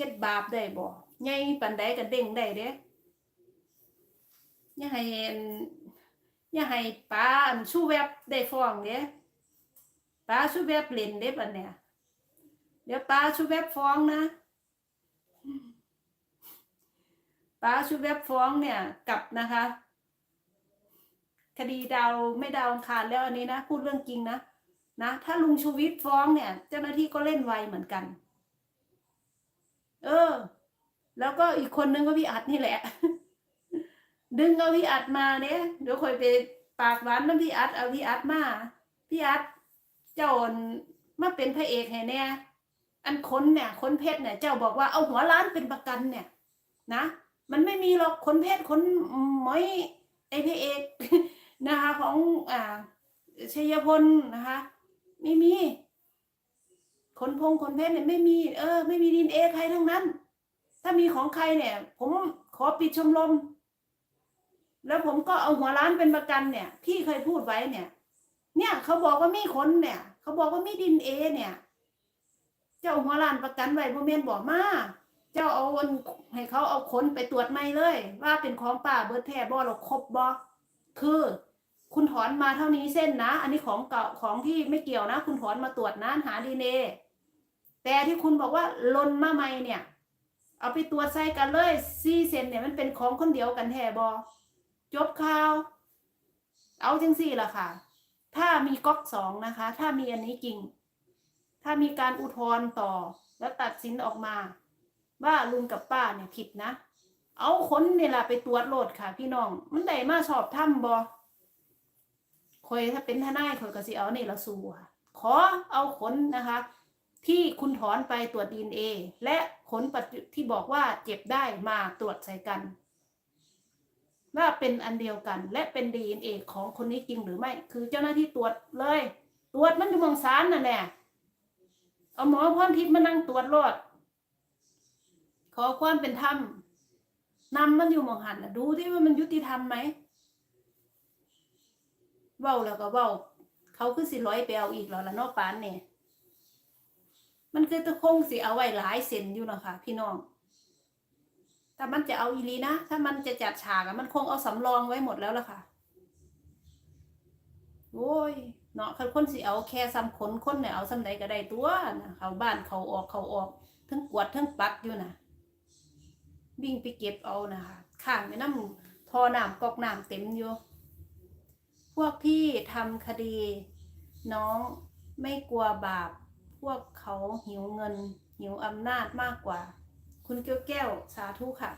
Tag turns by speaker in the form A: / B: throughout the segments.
A: เฮ็ดบาปได้บ่ใหญ่ปานใดก็เด้งได้เด้อย่าให้อันอย่าให้ป้าอันสู้แวบได้ฟ้องเด้ป้าสู้แวบเล่นเด้บัดเนี่ยเดี๋ยวป้าสู้แวบฟ้องนะป้าสู้แวบฟ้องเนี่ยกลับนะคะ คดีดาวไม่ดาวคารแล้วอันนี้นะ พูดเรื่องจริงนะนะถ้าลุงชูวิทย์ฟ้องเนี่ย เจ้าหน้าที่ก็เล่นไวเหมือนกัน เออ แล้วก็อีกคนนึงก็พี่อัดนี่แหละ ดึงเอาพี่อัดมาเนี่ยเดี๋ยวคอยไปปากหวานน้ำพี่อัดเอาพี่อัดมาพี่อัดเจ้าอ้นมาเป็นพระเอกให้เนี่ยอันค้นเนี่ยค้นเพชรเนี่ย เจ้าบอกว่าเอาหัวล้านเป็นประกันเนี่ย นะมันไม่มีหรอกค้นเพชรค้นหมอยไอพระเอกนะคะ ของอ่าชัยพลนะคะ ไม่มี คนพงคนเพชรเนี่ยไม่มี เออ ไม่มีดีเอใครทั้งนั้น ถ้ามีของใครเนี่ย ผมขอปิดชมรมแล้วผมก็เอาหัวร้านเป็นประกันเนี่ยที่เคยพูดไว้เนี่ย เนี่ยเขาบอกว่าไมีคนเนี่ยเขาบอกว่าไมีดินเอเนี่ย เจ้าหัวร้านประกันไว้บ่แม่นบอกมาเจ้าเอาให้เขาเอาคนไปตรวจไม่เลย ว่าเป็นของป่าเบิดแท้บ่หรอกครบบ่คือคุณถอนมาเท่านี้เส้นนะ อันนี้ของเก่าของที่ไม่เกี่ยวนะ คุณถอนมาตรวจนะหาดีเน แต่ที่คุณบอกว่าลนมาใหม่เนี่ย เอาไปตรวจใส่กันเลยซีเซนเนี่ยมันเป็นของคนเดียวกันแท้บอจบข่าว เอาจังสี่ล่ะค่ะ ถ้ามีก๊อกสองนะคะ ถ้ามีอันนี้จริง ถ้ามีการอุทธรณ์ต่อแล้วตัดสินออกมา ว่าลุงกับป้าเนี่ยผิดนะ เอาคนเนี่ยล่ะไปตรวจโหลดค่ะ พี่น้อง มันได้มาสอบถ้ำบอคอยถ้าเป็นทนายคอยก็สิเอานี่ละสู้ค่ะ ขอเอาคนนะคะ ที่คุณถอนไปตรวจดีเอและผลปัจจุที่บอกว่าเจ็บได้มาตรวจใส่กัน ว่าเป็นอันเดียวกันและเป็นดีเอของคนนี้จริงหรือไม่ คือเจ้าหน้าที่ตรวจเลย ตรวจมันอยู่เมืองสารนั่นแหละเอาหมอพรทิพย์มานั่งตรวจรอดขอความเป็นธรรมนำมันอยู่มองหันนะดูที่ว่ามันยุติธรรมไหมเว้าแล้วก็เว้า เขาคือสิร้อยไปเอาอีกแล้วละนอกปานเนี่ย มันคือตะคงสิเอาไว้หลายเซนอยู่เนาะค่ะพี่น้องแต่มันจะเอาอีลีนะ ถ้ามันจะจัดฉากมันคงเอาสำรองไว้หมดแล้วล่ะค่ะ โอ้ยเนาะคันคนสิเอาแค่ซ้ำขนคนเนี่ยเอาซ้ำใดก็ได้ตัวนะเขาบ้านเขาออกเขาออกทั้งกวดทั้งปัดอยู่นะวิ่งไปเก็บเอานะคะข้างไปน้ำทอน้ำกอกน้ำเต็มอยู่ พวกที่ทำคดี น้องไม่กลัวบาป พวกเขาหิวเงิน หิวอำนาจมากกว่า คุณเกี้ยวแก้วสาธุค่ะ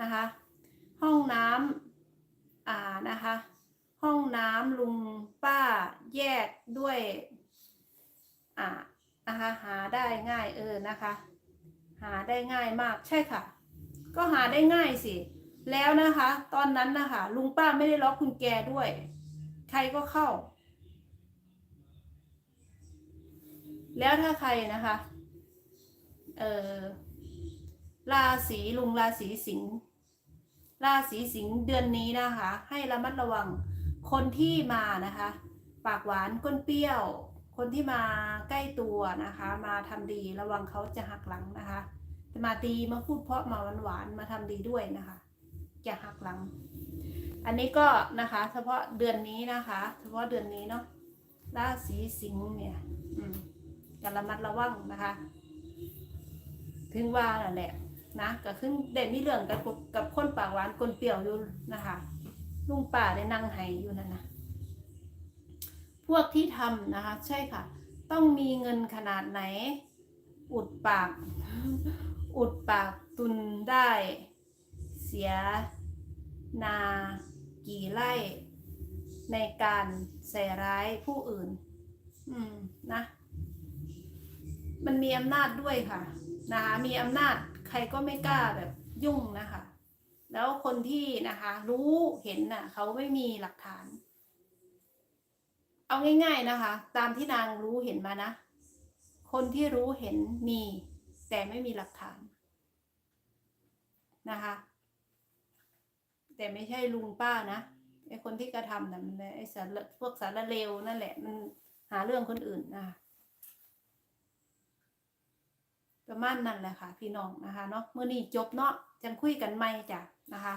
A: นะคะ ห้องน้ำอ่านะคะ ห้องน้ำลุงป้าแยกด้วยอ่านะคะหาได้ง่ายเออนะคะ หาได้ง่ายมากใช่ค่ะ ก็หาได้ง่ายสิแล้วนะคะ ตอนนั้นนะคะลุงป้าไม่ได้ล็อกกุญแจด้วย ใครก็เข้า แล้วถ้าใครนะคะเออราศีลุงราศีสิงห์ราศีสิงห์เดือนนี้นะคะ ให้ระมัดระวังคนที่มานะคะ ปากหวานก้นเปรี้ยว คนที่มาใกล้ตัวนะคะ มาทำดีระวังเขาจะหักหลังนะคะจะมาตีมาพูดเพราะมาหวานๆมาทำดีด้วยนะคะ จะหักหลัง อันนี้ก็นะคะ เฉพาะเดือนนี้นะคะ เฉพาะเดือนนี้เนาะราศีสิงห์เนี่ย อืม กันระมัดระวังนะคะ ถึงว่านแหละนะก็ขึ้นเด่นมีเรื่องกับกับคนปากหวานคนเปรี้ยวอยู่นะคะลุงป่าได้นั่งไห้อยู่นั่นนะพวกที่ทำนะคะ ใช่ค่ะ ต้องมีเงินขนาดไหน อุดปาก อุดปากตุนได้ เสียนากี่ไร่ในการใส่ร้ายผู้อื่น อืม นะ มันมีอำนาจด้วยค่ะนะคะมีอำนาจใครก็ไม่กล้าแบบยุ่งนะคะ แล้วคนที่นะคะ รู้เห็นน่ะเขาไม่มีหลักฐาน เอาง่าย ๆนะคะ ตามที่นางรู้เห็นมานะ คนที่รู้เห็นมี แต่ไม่มีหลักฐานนะคะ แต่ไม่ใช่ลุงป้านะไอคนที่กระทำนะมันไอสารพวกสารเลวนั่นแหละมันหาเรื่องคนอื่นนะคะ ต ประมาณนั้นแหละค่ะ พี่น้องนะคะเนาะเมื่อนี้จบเนาะจังคุยกันใหม่จ้ะนะคะ